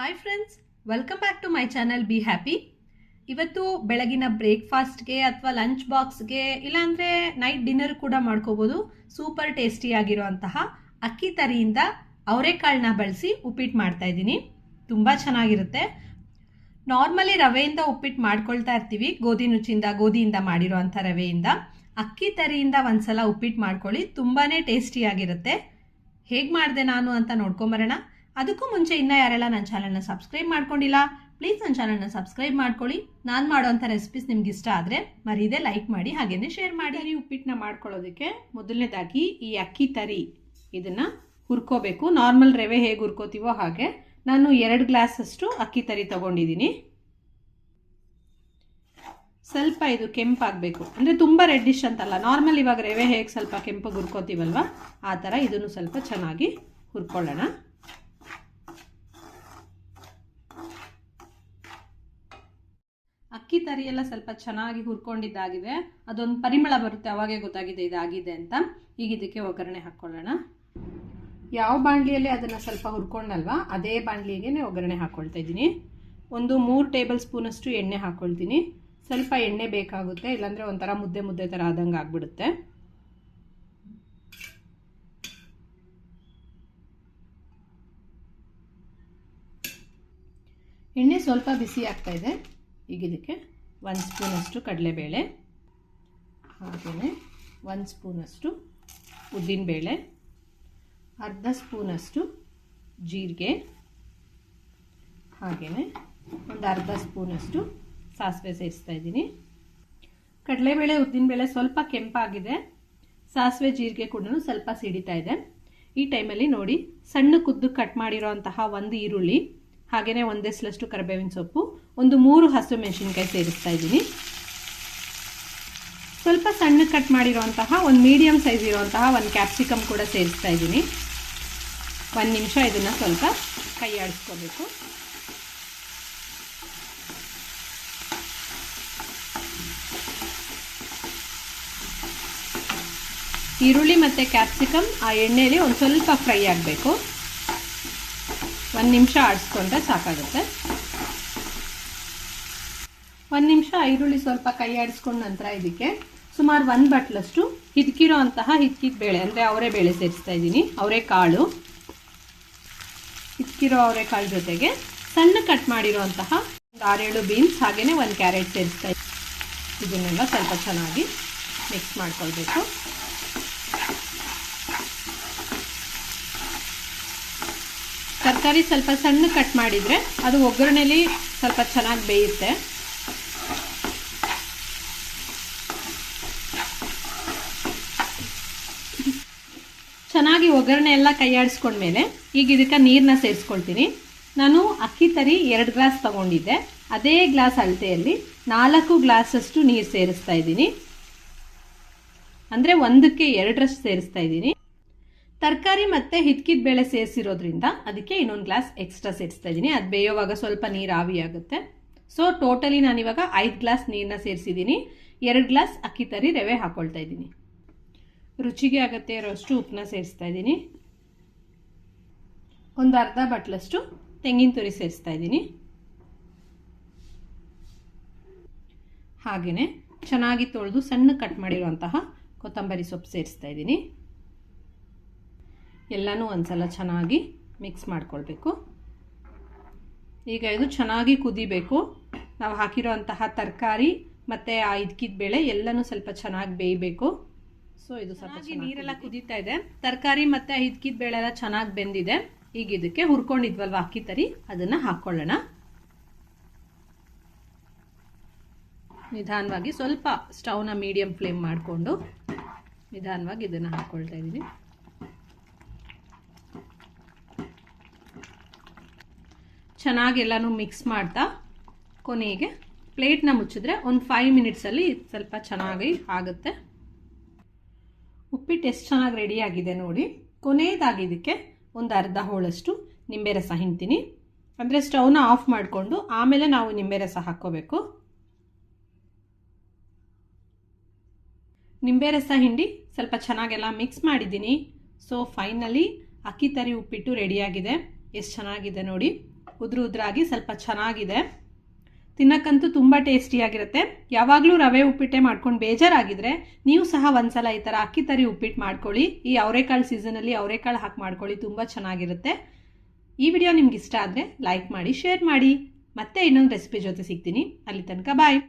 Hi friends welcome back to my channel be happy ಇವತ್ತು ಬೆಳಗಿನ ಬ್ರೇಕ್ಫಾಸ್ಟ್ಗೆ ಅಥವಾ ಲಂಚ್ ಬಾಕ್ಸ್ಗೆ ಇಲ್ಲಾಂದರೆ ನೈಟ್ ಡಿನ್ನರ್ ಕೂಡ ಮಾಡ್ಕೋಬೋದು. ಸೂಪರ್ ಟೇಸ್ಟಿಯಾಗಿರುವಂತಹ ಅಕ್ಕಿ ತರಿಯಿಂದ ಅವರೆಕಾಳನ್ನ ಬಳಸಿ ಉಪ್ಪಿಟ್ಟು ಮಾಡ್ತಾ ಇದ್ದೀನಿ. ತುಂಬ ಚೆನ್ನಾಗಿರುತ್ತೆ. ನಾರ್ಮಲಿ ರವೆಯಿಂದ ಉಪ್ಪಿಟ್ಟು ಮಾಡ್ಕೊಳ್ತಾ ಇರ್ತೀವಿ, ಗೋಧಿ ನುಚ್ಚಿಂದ, ಗೋಧಿಯಿಂದ ಮಾಡಿರೋವಂಥ ರವೆಯಿಂದ. ಅಕ್ಕಿ ತರಿಯಿಂದ ಒಂದ್ಸಲ ಉಪ್ಪಿಟ್ಟು ಮಾಡ್ಕೊಳ್ಳಿ ತುಂಬಾ ಟೇಸ್ಟಿಯಾಗಿರುತ್ತೆ ಹೇಗೆ ಮಾಡಿದೆ ನಾನು ಅಂತ ನೋಡ್ಕೊಂಬರೋಣ. ಅದಕ್ಕೂ ಮುಂಚೆ ಇನ್ನೂ ಯಾರೆಲ್ಲ ನನ್ನ ಚಾನಲ್ನ ಸಬ್ಸ್ಕ್ರೈಬ್ ಮಾಡ್ಕೊಂಡಿಲ್ಲ ಪ್ಲೀಸ್ ನನ್ನ ಚಾನಲ್ನ ಸಬ್ಸ್ಕ್ರೈಬ್ ಮಾಡ್ಕೊಳ್ಳಿ. ನಾನು ಮಾಡೋಂಥ ರೆಸಿಪೀಸ್ ನಿಮ್ಗೆ ಇಷ್ಟ ಆದರೆ ಮರೀದೆ ಲೈಕ್ ಮಾಡಿ, ಹಾಗೇನೆ ಶೇರ್ ಮಾಡಿ. ಈ ಉಪ್ಪಿಟ್ಟನ್ನ ಮಾಡ್ಕೊಳ್ಳೋದಕ್ಕೆ ಮೊದಲನೇದಾಗಿ ಈ ಅಕ್ಕಿ ತರಿ ಇದನ್ನು ಹುರ್ಕೋಬೇಕು. ನಾರ್ಮಲ್ ರವೆ ಹೇಗೆ ಹುರ್ಕೋತೀವೋ ಹಾಗೆ ನಾನು ಎರಡು ಗ್ಲಾಸಷ್ಟು ಅಕ್ಕಿ ತರಿ ತಗೊಂಡಿದ್ದೀನಿ. ಸ್ವಲ್ಪ ಇದು ಕೆಂಪಾಗಬೇಕು. ಅಂದರೆ ತುಂಬ ರೆಡ್ಡಿಶ್ ಅಂತಲ್ಲ ನಾರ್ಮಲ್ ಇವಾಗ ರವೆ ಹೇಗೆ ಸ್ವಲ್ಪ ಕೆಂಪು ಹುರ್ಕೋತೀವಲ್ವ, ಆ ಥರ ಇದನ್ನು ಸ್ವಲ್ಪ ಚೆನ್ನಾಗಿ ಹುರ್ಕೊಳ್ಳೋಣ. ಅಕ್ಕಿ ತರಿ ಸ್ವಲ್ಪ ಚೆನ್ನಾಗಿ ಹುರ್ಕೊಂಡಿದ್ದಾಗಿದೆ ಅದೊಂದು ಪರಿಮಳ ಬರುತ್ತೆ, ಅವಾಗೇ ಗೊತ್ತಾಗಿದೆ ಇದಾಗಿದೆ ಅಂತ. ಈಗ ಇದಕ್ಕೆ ಒಗ್ಗರಣೆ ಹಾಕ್ಕೊಳ್ಳೋಣ ಯಾವ ಬಾಣಲಿಯಲ್ಲಿ ಅದನ್ನು ಸ್ವಲ್ಪ ಹುರ್ಕೊಂಡಲ್ವಾ, ಅದೇ ಬಾಣಲಿಗೆ ಒಗ್ಗರಣೆ ಹಾಕ್ಕೊಳ್ತಾ ಇದ್ದೀನಿ. ಒಂದು ಮೂರು ಟೇಬಲ್ ಸ್ಪೂನಷ್ಟು ಎಣ್ಣೆ ಹಾಕ್ಕೊಳ್ತೀನಿ ಸ್ವಲ್ಪ ಎಣ್ಣೆ ಬೇಕಾಗುತ್ತೆ, ಇಲ್ಲಾಂದರೆ ಒಂಥರ ಮುದ್ದೆ ಮುದ್ದೆ ಥರ ಆದಂಗೆ ಆಗಿಬಿಡುತ್ತೆ. ಎಣ್ಣೆ ಸ್ವಲ್ಪ ಬಿಸಿ ಆಗ್ತಾ ಇದೆ. ಈಗ ಇದಕ್ಕೆ ಒಂದು ಸ್ಪೂನಷ್ಟು ಕಡಲೆಬೇಳೆ ಹಾಗೆಯೇ ಒಂದು ಸ್ಪೂನಷ್ಟು ಉದ್ದಿನಬೇಳೆ, ಅರ್ಧ ಸ್ಪೂನಷ್ಟು ಜೀರಿಗೆ ಹಾಗೆಯೇ ಒಂದು ಅರ್ಧ ಸ್ಪೂನಷ್ಟು ಸಾಸಿವೆ ಸೇರಿಸ್ತಾ ಇದ್ದೀನಿ. ಕಡಲೆಬೇಳೆ, ಉದ್ದಿನಬೇಳೆ ಸ್ವಲ್ಪ ಕೆಂಪಾಗಿದೆ. ಸಾಸಿವೆ, ಜೀರಿಗೆ ಕೂಡ ಸ್ವಲ್ಪ ಸಿಡಿತಾ ಇದೆ. ಈ ಟೈಮಲ್ಲಿ ನೋಡಿ ಸಣ್ಣ ಕುದ್ದು ಕಟ್ ಮಾಡಿರೋ ಅಂತಹ ಒಂದು ಈರುಳ್ಳಿ. ಹಾಗೆಯೇ ಒಂದೆಸ್ಲಷ್ಟು ಕರಿಬೇವಿನ ಸೊಪ್ಪು, ಒಂದು ಮೂರು ಹಸು ಮೆಣಸಿನ್ಕಾಯಿ ಸೇರಿಸ್ತಾ ಇದ್ದೀನಿ. ಸ್ವಲ್ಪ ಸಣ್ಣ ಕಟ್ ಮಾಡಿರೋಂತಹ ಒಂದು ಮೀಡಿಯಮ್ ಸೈಜ್ ಇರುವಂತಹ ಒಂದು ಕ್ಯಾಪ್ಸಿಕಮ್ ಕೂಡ ಸೇರಿಸ್ತಾ ಇದ್ದೀನಿ. ಒಂದು ನಿಮಿಷ ಇದನ್ನು ಸ್ವಲ್ಪ ಕೈ ಆಡಿಸ್ಕೋಬೇಕು. ಈರುಳ್ಳಿ ಮತ್ತು ಕ್ಯಾಪ್ಸಿಕಮ್, ಆ ಎಣ್ಣೆಯಲ್ಲಿ ಒಂದು ಸ್ವಲ್ಪ ಫ್ರೈ ಆಗಬೇಕು. ಒಂದು ನಿಮಿಷ ಆಡಿಸ್ಕೊಂಡ್ರೆ ಸಾಕಾಗುತ್ತೆ. ಒಂದು ನಿಮಿಷ ಈರುಳ್ಳಿ ಸ್ವಲ್ಪ ಕೈ ಆಡಿಸ್ಕೊಂಡ ನಂತರ ಇದಕ್ಕೆ ಸುಮಾರು ಒಂದು ಬಟ್ಲಷ್ಟು ಹಿದ್ಕಿರೋ ಅಂತಹ ಹಿದ್ಕಿದ ಬೇಳೆ, ಅಂದರೆ ಅವರೇ ಬೇಳೆ ಸೇರಿಸ್ತಾ ಇದ್ದೀನಿ, ಅವರೇ ಕಾಳು. ಹಿದ್ಕಿರೋ ಅವರೇ ಕಾಳು ಜೊತೆಗೆ ಸಣ್ಣ ಕಟ್ ಮಾಡಿರೋ ಅಂತಹ ಒಂದು ಆರೇಳು ಬೀನ್ಸ್ ಹಾಗೆಯೇ ಒಂದು ಕ್ಯಾರೆಟ್ ಸೇರಿಸ್ತಾ ಇದ್ದೀನಿ. ಇದನ್ನೆಲ್ಲ ಸ್ವಲ್ಪ ಚೆನ್ನಾಗಿ ಮಿಕ್ಸ್ ಮಾಡ್ಕೊಳ್ಬೇಕು. ತರಕಾರಿ ಸ್ವಲ್ಪ ಸಣ್ಣ ಕಟ್ ಮಾಡಿದರೆ ಅದು ಒಗ್ಗರಣೆಲಿ ಸ್ವಲ್ಪ ಚೆನ್ನಾಗಿ ಬೇಯುತ್ತೆ. ಚೆನ್ನಾಗಿ ಒಗ್ಗರಣೆ ಎಲ್ಲ ಕೈಯಾಡಿಸ್ಕೊಂಡ್ಮೇಲೆ ಈಗ ಇದಕ್ಕೆ ನೀರನ್ನ ಸೇರಿಸ್ಕೊಳ್ತೀನಿ. ನಾನು ಅಕ್ಕಿ ತರಿ ಎರಡು ಗ್ಲಾಸ್ ತಗೊಂಡಿದ್ದೆ. ಅದೇ ಗ್ಲಾಸ್ ಅಳತೆಯಲ್ಲಿ ನಾಲ್ಕು ಗ್ಲಾಸಷ್ಟು ನೀರು ಸೇರಿಸ್ತಾ ಇದ್ದೀನಿ. ಅಂದರೆ ಒಂದಕ್ಕೆ ಎರಡರಷ್ಟು ಸೇರಿಸ್ತಾ ಇದ್ದೀನಿ. ತರಕಾರಿ ಮತ್ತು ಹಿತ್ಕಿದ ಬೇಳೆ ಸೇರಿಸಿರೋದ್ರಿಂದ ಅದಕ್ಕೆ ಇನ್ನೊಂದು ಗ್ಲಾಸ್ ಎಕ್ಸ್ಟ್ರಾ ಸೇರಿಸ್ತಾ ಇದ್ದೀನಿ ಅದು ಬೇಯೋವಾಗ ಸ್ವಲ್ಪ ನೀರು ಆವಿ ಆಗುತ್ತೆ. ಸೊ ಟೋಟಲಿ ನಾನು ಇವಾಗ ಐದು ಗ್ಲಾಸ್ ನೀರನ್ನ ಸೇರಿಸಿದ್ದೀನಿ ಎರಡು ಗ್ಲಾಸ್ ಅಕ್ಕಿ ತರಿ ರವೆ ಹಾಕ್ಕೊಳ್ತಾ ಇದ್ದೀನಿ ರುಚಿಗೆ ಆಗುತ್ತೆ ಇರೋಷ್ಟು ಉಪ್ಪನ್ನ ಸೇರಿಸ್ತಾ ಇದ್ದೀನಿ ಒಂದು ಅರ್ಧ ಬಟ್ಲಷ್ಟು ತೆಂಗಿನ ತುರಿ ಸೇರಿಸ್ತಾ ಇದ್ದೀನಿ ಹಾಗೆಯೇ ಚೆನ್ನಾಗಿ ತೊಳೆದು ಸಣ್ಣ ಕಟ್ ಮಾಡಿರುವಂತಹ ಕೊತ್ತಂಬರಿ ಸೊಪ್ಪು ಸೇರಿಸ್ತಾ ಇದ್ದೀನಿ ಎಲ್ಲನೂ ಒಂದ್ಸಲ ಚೆನ್ನಾಗಿ ಮಿಕ್ಸ್ ಮಾಡ್ಕೊಳ್ಬೇಕು. ಈಗ ಇದು ಚೆನ್ನಾಗಿ ಕುದಿಬೇಕು. ನಾವು ಹಾಕಿರೋ ಅಂತಹ ತರಕಾರಿ ಮತ್ತು ಆ ಇದ್ಕಿದ ಬೇಳೆ ಎಲ್ಲನೂ ಸ್ವಲ್ಪ ಚೆನ್ನಾಗಿ ಬೇಯಬೇಕು. ಸೊ ಇದು ಸ್ವಲ್ಪ ನೀರೆಲ್ಲ ಕುದೀತಾ ಇದೆ. ತರಕಾರಿ ಮತ್ತು ಇದ್ಕಿದ ಬೇಳೆ ಎಲ್ಲ ಚೆನ್ನಾಗಿ ಬೆಂದಿದೆ. ಈಗ ಇದಕ್ಕೆ ಹುರ್ಕೊಂಡಿದ್ವಲ್ವ ಅಕ್ಕಿ ತರಿ? ಅದನ್ನು ಹಾಕ್ಕೊಳ್ಳೋಣ. ನಿಧಾನವಾಗಿ ಸ್ವಲ್ಪ ಸ್ಟವ್ನ ಮೀಡಿಯಂ ಫ್ಲೇಮ್ ಮಾಡಿಕೊಂಡು ನಿಧಾನವಾಗಿ ಇದನ್ನು ಹಾಕ್ಕೊಳ್ತಾ ಇದ್ದೀನಿ. ಚೆನ್ನಾಗೆಲ್ಲನೂ ಮಿಕ್ಸ್ ಮಾಡ್ತಾ ಕೊನೆಗೆ ಪ್ಲೇಟ್ನ ಮುಚ್ಚಿದ್ರೆ ಒಂದು ಫೈವ್ ಮಿನಿಟ್ಸಲ್ಲಿ ಸ್ವಲ್ಪ ಚೆನ್ನಾಗಿ ಆಗುತ್ತೆ. ಉಪ್ಪಿಟ್ಟು ಎಷ್ಟು ಚೆನ್ನಾಗಿ ರೆಡಿಯಾಗಿದೆ ನೋಡಿ. ಕೊನೆಯದಾಗಿ ಇದಕ್ಕೆ ಒಂದು ಅರ್ಧ ಹೋಳಷ್ಟು ನಿಂಬೆ ರಸ ಹಿಂಡ್ತೀನಿ. ಅಂದರೆ ಸ್ಟವ್ನ ಆಫ್ ಮಾಡಿಕೊಂಡು ಆಮೇಲೆ ನಾವು ನಿಂಬೆ ರಸ ಹಾಕ್ಕೋಬೇಕು. ನಿಂಬೆ ರಸ ಹಿಂಡಿ ಸ್ವಲ್ಪ ಚೆನ್ನಾಗೆಲ್ಲ ಮಿಕ್ಸ್ ಮಾಡಿದ್ದೀನಿ. ಸೊ ಫೈನಲಿ ಅಕ್ಕಿ ತರಿ ಉಪ್ಪಿಟ್ಟು ರೆಡಿಯಾಗಿದೆ ಎಷ್ಟು ಚೆನ್ನಾಗಿದೆ ನೋಡಿ. ಉದ್ರ ಉದುರಾಗಿ ಸ್ವಲ್ಪ ಚೆನ್ನಾಗಿದೆ. ತಿನ್ನಕ್ಕಂತೂ ತುಂಬ ಟೇಸ್ಟಿಯಾಗಿರುತ್ತೆ. ಯಾವಾಗಲೂ ರವೆ ಉಪ್ಪಿಟ್ಟೆ ಮಾಡ್ಕೊಂಡು ಬೇಜಾರಾಗಿದ್ರೆ ನೀವು ಸಹ ಒಂದ್ಸಲ ಈ ಥರ ಅಕ್ಕಿ ತರಿ ಉಪ್ಪಿಟ್ಟು ಮಾಡ್ಕೊಳ್ಳಿ. ಈ ಅವರೆಕಾಳು ಸೀಸನಲ್ಲಿ ಅವರೆಕಾಳು ಹಾಕಿ ಮಾಡ್ಕೊಳ್ಳಿ, ತುಂಬ ಚೆನ್ನಾಗಿರುತ್ತೆ. ಈ ವಿಡಿಯೋ ನಿಮ್ಗೆ ಇಷ್ಟ ಆದರೆ ಲೈಕ್ ಮಾಡಿ ಶೇರ್ ಮಾಡಿ. ಮತ್ತೆ ಇನ್ನೊಂದು ರೆಸಿಪಿ ಜೊತೆ ಸಿಗ್ತೀನಿ. ಅಲ್ಲಿ ತನಕ ಬಾಯ್